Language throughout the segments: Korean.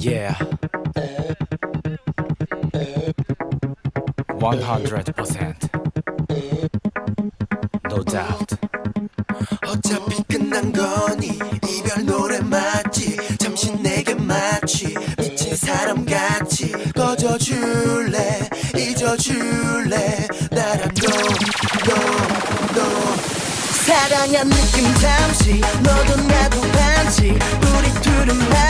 Yeah. 100%. No doubt. 어차피 끝난 거니 이별 노래 맞지? 잠시 내게 마치 미친 사람 같이 꺼져줄래? 잊어줄래? 나랑 너너너 사랑한 느낌 잠시. 너도 나도 반지. 우리 둘은 마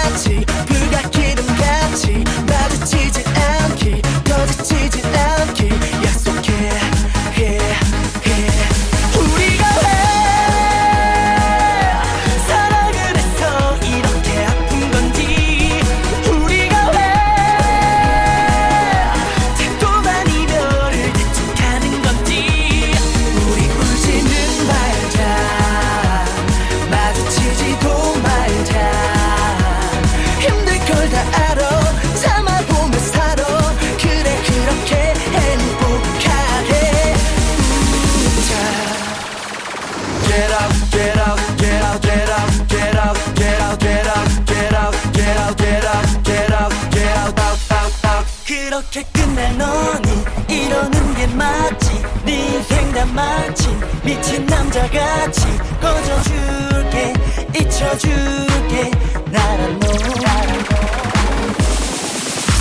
그렇게 끝날 너니 이러는 게 맞지? 네 인생 다 마치 미친 남자같이 꺼져줄게 잊혀줄게. 나란 너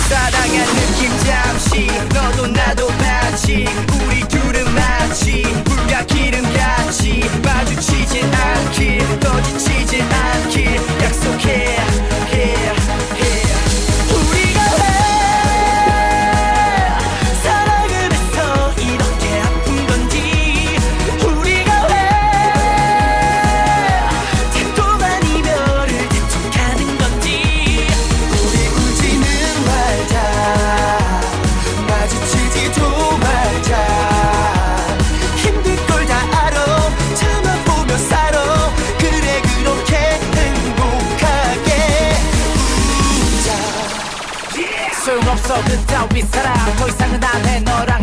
사랑한 느낌 잠시 너도 나도 같이 우리 마치 없어 그따위 사랑 더 이상은 안해. 너랑